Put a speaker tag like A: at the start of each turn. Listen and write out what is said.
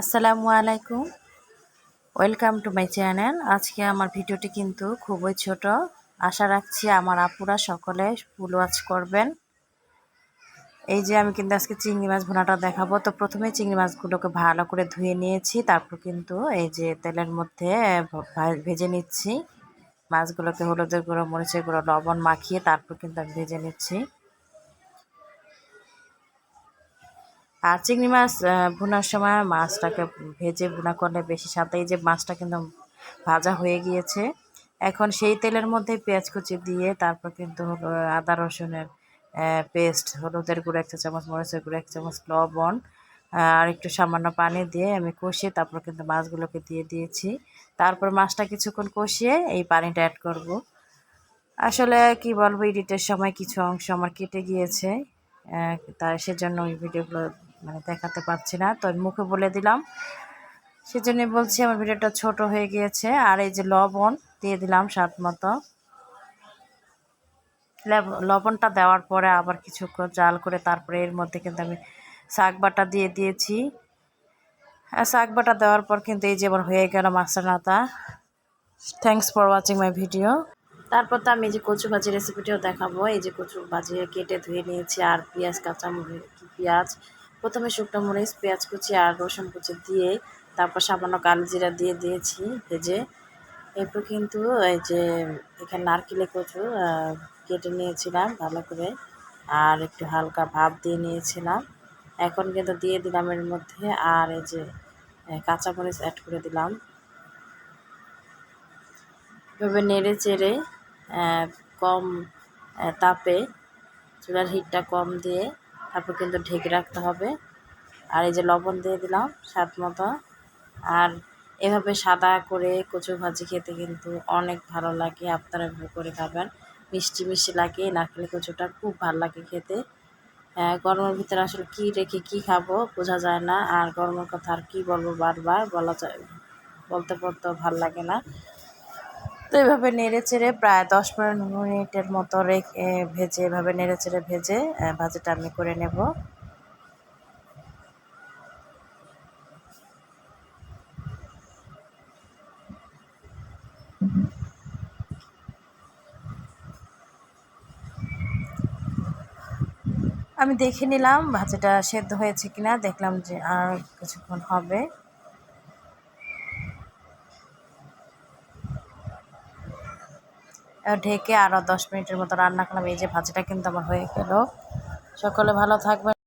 A: আসসালামু আলাইকুম। Welcome to my channel আজকে আমার ভিডিওটি কিন্তু খুবই ছোট। আশা রাখছি আমার আপুরা সকলে ফুল ওয়াচ করবেন। এই যে আমি কিন্তু আজকে চিংড়ি মাছ ভোনাটা দেখাবো। তো প্রথমে চিংড়ি মাছগুলোকে ভালো করে ধুয়ে নিয়েছি। তারপর কিন্তু এই যে তেলের মধ্যে ভেজে নিচ্ছি। মাছগুলোকে হলুদের গুঁড়ো, মরিচের গুঁড়ো, লবণ মাখিয়ে তারপর কিন্তু আমি ভেজে নিচ্ছি। আর চিংড়ি মাছ ভুনার সময় মাছটাকে ভেজে ভুনা করলে বেশি সাথে যে মাছটা কিন্তু ভাজা হয়ে গিয়েছে। এখন সেই তেলের মধ্যে পেঁয়াজ কুচি দিয়ে তারপর কিন্তু হলো আদা রসুনের পেস্ট, হলুদের গুঁড়ো এক চামচ, মরিচের গুঁড়ো এক চামচ, লবণ আর একটু সামান্য পানি দিয়ে আমি কষিয়ে তারপর কিন্তু মাছগুলোকে দিয়ে দিয়েছি। তারপর মাছটা কিছুক্ষণ কষিয়ে এই পানিটা অ্যাড করব। আসলে কি বলব এডিটের সময় কিছু অংশ আমার কেটে গিয়েছে তার সেজন্য ওই ভিডিওগুলো মানে দেখাতে পারছি না, তো আমি মুখে বলে দিলাম। সেজন্য বলছি আমার ভিডিওটা ছোট হয়ে গিয়েছে, আর এই যে লবণ দিয়ে দিলাম স্বাদ মতো। লবণটা দেওয়ার পরে আবার কিছুক্ষণ জাল করে তারপরে এর মধ্যে কিন্তু আমি শাক বাটা দিয়ে দিয়েছি। আর শাক বাটা দেওয়ার পর কিন্তু এই যে আমার হয়ে গেল মাছরানাতা thanks for watching my video তারপর তো আমি এই যে কচু ভাজি রেসিপিটিও দেখাবো। এই যে কচু ভাজি কেটে ধুয়ে নিয়েছি, আর পেঁয়াজ, কাঁচামরিচ, পেঁয়াজ। প্রথমে শুকনো মরিচ, পেঁয়াজ কুচি আর রসুন কুচি দিয়ে তারপর সামান্য কালো জিরা দিয়ে দিয়েছি ভেজে। এরপর কিন্তু এই যে এখানে নারকেলে কচু কেটে নিয়েছিলাম ভালো করে আর একটু হালকা ভাপ দিয়ে নিয়েছিলাম। এখন কিন্তু দিয়ে দিলাম এর মধ্যে আর এই যে কাঁচামরিচ অ্যাড করে দিলাম। এভাবে নেড়ে চেড়ে কম তাপে চুলার হিটটা কম দিয়ে তারপর কিন্তু ঢেকে রাখতে হবে। আর এই যে লবণ দিয়ে দিলাম স্বাদ মতো। আর এভাবে সাদা করে কচু ভাজি খেতে কিন্তু অনেক ভালো লাগে। আপনারা এভাবে করে খাবেন। মিষ্টি মিষ্টি লাগে নারকেল কচুটা খুব ভালো লাগে খেতে। গরমের ভিতরে আসলে কী রেখে কী খাব বোঝা যায় না। আর গরমের কথা আর কী বলব বারবার বলা যায় বলতে বলতেও ভালো লাগে না। তো এভাবে নেড়ে চেড়ে প্রায় দশ পনেরো মিনিটের মতো রেখে ভেজে, এভাবে নেড়ে চেড়ে ভেজে ভাজিটা আমি করে নেব। আমি দেখে নিলাম ভাজিটা সেদ্ধ হয়েছে কিনা, দেখলাম যে আর কিছুক্ষণ হবে। ঢেকে আরও দশ মিনিটের মতো রান্না করলাম। এই যে ভাজিটা কিন্তু আমার হয়ে গেল। সকলে ভালো থাকবেন।